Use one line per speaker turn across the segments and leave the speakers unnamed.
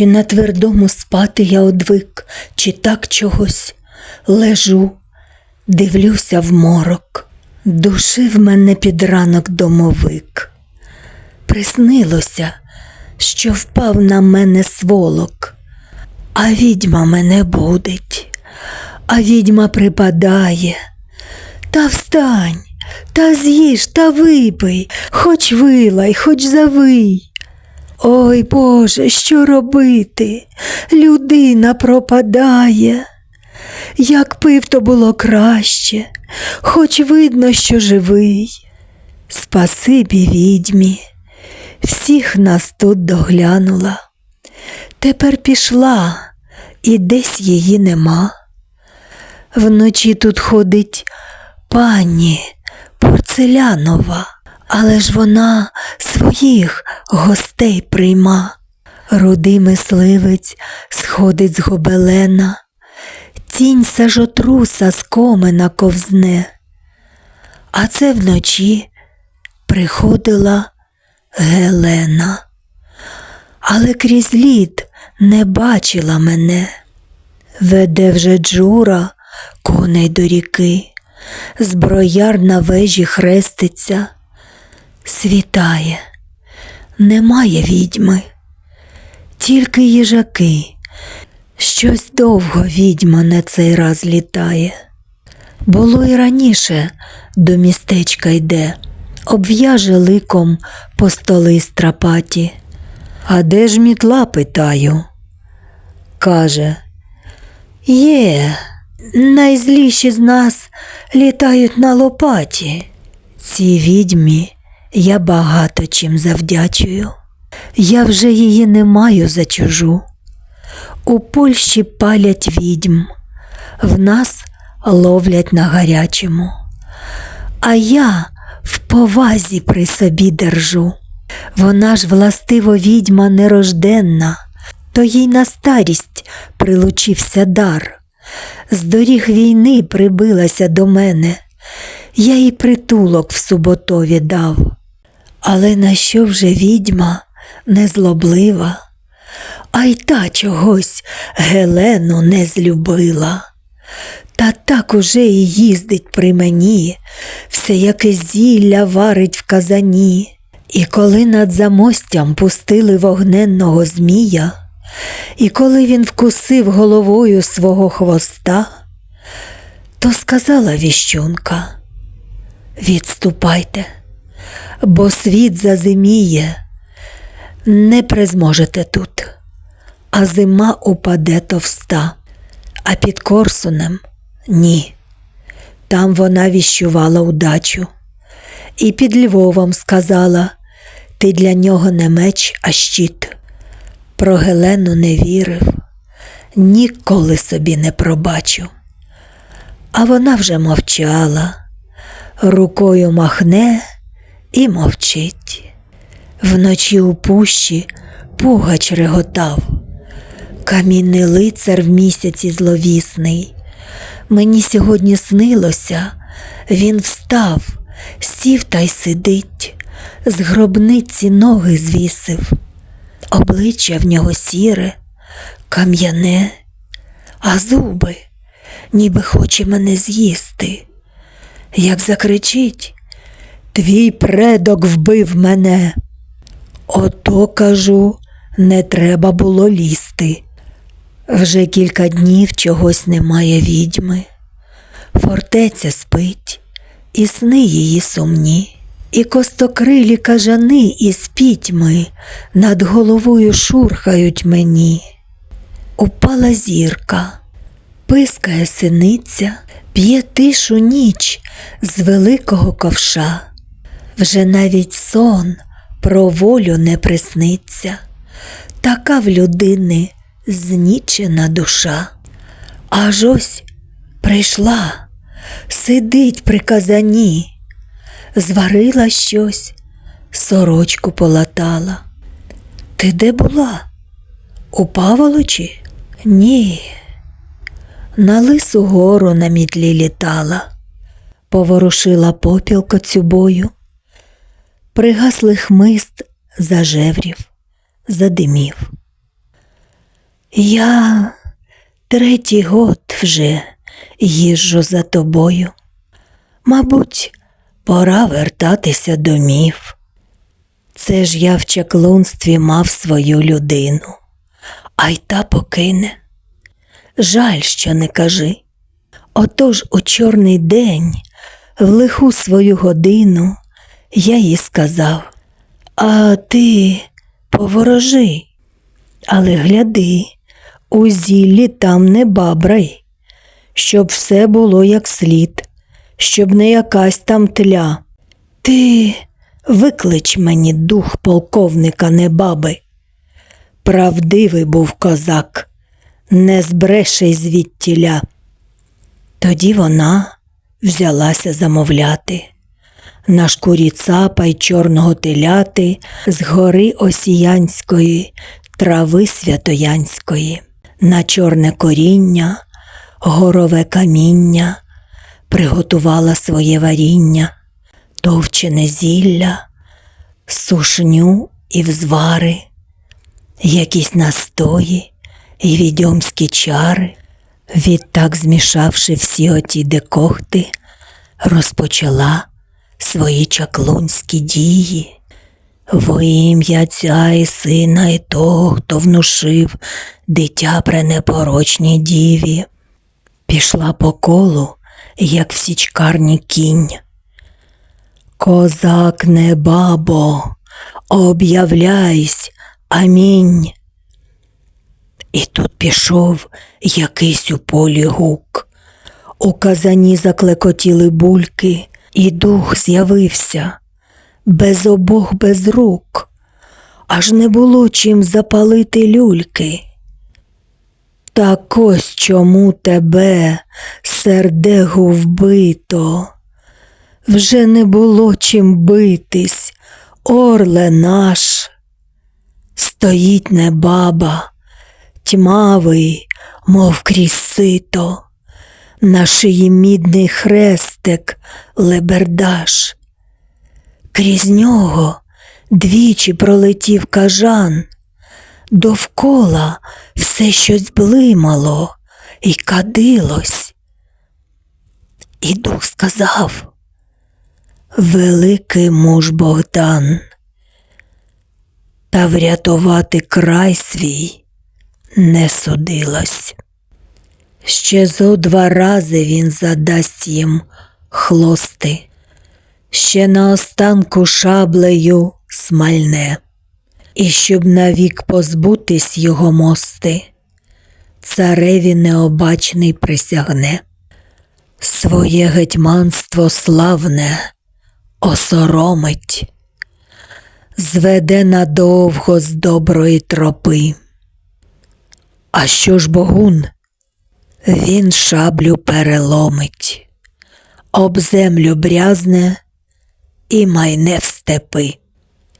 Чи на твердому спати я одвик, чи так чогось лежу, дивлюся в морок, душив мене під ранок домовик. Приснилося, що впав на мене сволок, а відьма мене будить, а відьма припадає. Та встань, та з'їж, та випий, хоч вилай, хоч завий. Ой Боже, що робити? Людина пропадає. Як пив, то було краще, хоч видно, що живий. Спасибі відьмі, всіх нас тут доглянула. Тепер пішла, і десь її нема. Вночі тут ходить пані порцелянова, але ж вона своїх гостей прийма. Рудий мисливець сходить з гобелена, тінь сажотруса з комена ковзне. А це вночі приходила Гелена, але крізь лід не бачила мене. Веде вже джура коней до ріки, зброяр на вежі хреститься, світає, немає відьми, тільки їжаки. Щось довго відьма на цей раз літає. Було й раніше до містечка йде, обв'яже ликом по столи страпаті. А де ж мітла питаю? Каже, є, найзліші з нас літають на лопаті. Цій відьмі я багато чим завдячую. Я вже її не маю за чужу. У Польщі палять відьм, в нас ловлять на гарячому, а я в повазі при собі держу. Вона ж властиво відьма нерожденна, то їй на старість прилучився дар. З доріг війни прибилася до мене, я їй притулок в суботові дав. Але на що вже відьма незлоблива? а й та чогось Гелену не злюбила. Та так уже і їздить при мені, все яке зілля варить в казані. І коли над замостям пустили вогненного змія, і коли він вкусив головою свого хвоста, то сказала віщунка, відступайте, бо світ зазиміє, не призможете тут а зима упаде товста, а під Корсунем ні. Там вона віщувала удачу. І під Львовом сказала ти для нього не меч, а щит. Про Гелену не вірив, ніколи собі не пробачу. А вона вже мовчала, рукою махне і мовчить. Вночі у пущі пугач реготав. Камінний лицар в місяці зловісний. Мені сьогодні снилося, він встав, сів та й сидить, з гробниці ноги звісив, обличчя в нього сіре, кам'яне, а зуби, ніби хоче мене з'їсти. Як закричить, твій предок вбив мене. Ото кажу, не треба було лізти. Вже кілька днів чогось немає відьми. Фортеця спить, і сни її сумні, і костокрилі кажани із пітьми над головою шурхають мені. Упала зірка, пискає синиця, п'є тишу ніч з великого ковша. Вже навіть сон про волю не присниться, така в людини знічена душа. Аж ось прийшла, сидить при казані, зварила щось, сорочку полатала. Ти де була? У Паволочі? Ні. На лису гору на мітлі літала, поворушила попіл коцюбою, пригаслих хмист зажеврів, задимів. Я третій год вже їжджу за тобою. Мабуть, пора вертатися домів. Це ж я в чаклунстві мав свою людину, а й та покине. Жаль, що не кажи. Отож у чорний день, в лиху свою годину, я їй сказав, а ти поворожи, але гляди, у зіллі там не бабрай, щоб все було як слід, щоб не якась там тля. Ти виклич мені дух полковника небаби. Правдивий був козак, не збреше й звідтіля. Тоді вона взялася замовляти. На шкурі цапа й чорного теляти з гори осіянської, трави святоянської, на чорне коріння, горове каміння, приготувала своє варіння, товчене зілля, сушню і взвари, якісь настої і відьомські чари. Відтак, змішавши всі оті декохти, розпочала свої чаклунські дії. Во ім'я Отця і сина, і того, хто внушив дитя при непорочній діві, пішла по колу, як в січкарні кінь. Козак не бабо, об'являйсь, амінь. І тут пішов якийсь у полі гук. У казані заклекотіли бульки, і дух з'явився. Без обох без рук, аж не було чим запалити люльки. Так ось чому тебе, сердегу, вбито, вже не було чим битись, орле наш. Стоїть не баба, тьмавий, мов крізь сито, на шиї мідний хрестик лебердаш. Крізь нього двічі пролетів кажан, довкола все щось блимало і кадилось. І дух сказав Великий муж Богдан, та врятувати край свій не судилось. Ще зо два рази він задасть їм хлости, ще наостанку шаблею смальне, і щоб навік позбутись його мости, цареві необачний присягне, своє гетьманство славне осоромить, зведе надовго з доброї тропи. А що ж богун? Він шаблю переломить, об землю брязне і майне в степи,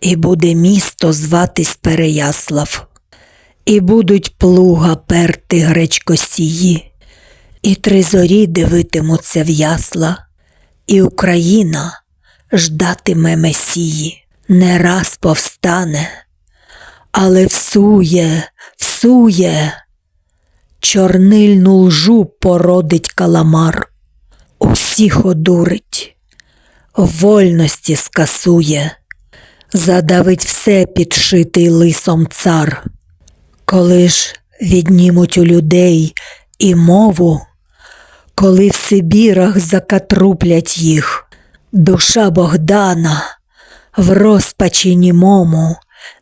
і буде місто зватись Переяслав, і будуть плуга перти гречкосії, і три зорі дивитимуться в ясла, і Україна ждатиме Месії, не раз повстане, але всує, всує. Чорнильну лжу породить каламар, усіх одурить, вольності скасує, задавить все підшитий лисом цар. Коли ж віднімуть у людей і мову, коли в Сибірах закатруплять їх, душа Богдана в розпачі німому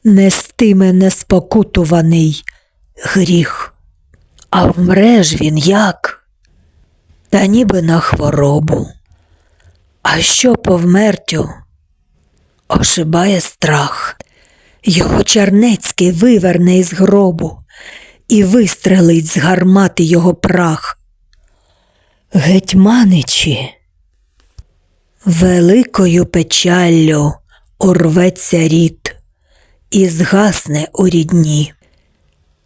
нестиме неспокутуваний гріх. А вмре ж він як? Та ніби на хворобу. А що по вмертю? Ошибає страх. Його Чернецький виверне із гробу і вистрелить з гармати його прах. Гетьманичі, великою печаллю урветься рід і згасне у рідні.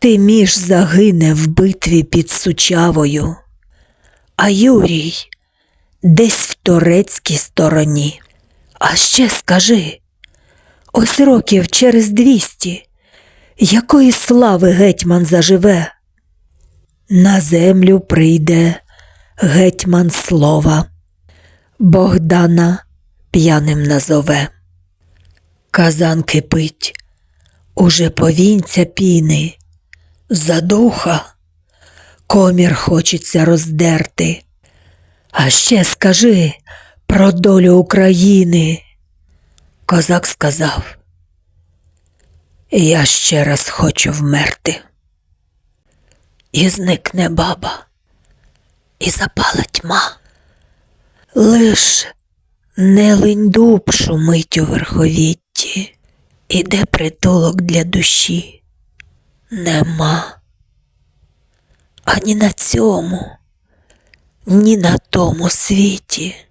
Тиміш загине в битві під Сучавою, а Юрій десь в турецькій стороні. А ще скажи, ось років через двісті, якої слави гетьман заживе, на землю прийде гетьман слова, Богдана п'яним назове. Казан кипить, уже повінця піни, задуха, комір хочеться роздерти. А ще скажи про долю України. Козак сказав, я ще раз хочу вмерти. І зникне баба, і запала тьма. Лиш не линь дуб шумить у верховітті, і де притулок для душі нема. Ані на цьому, ні на тому світі.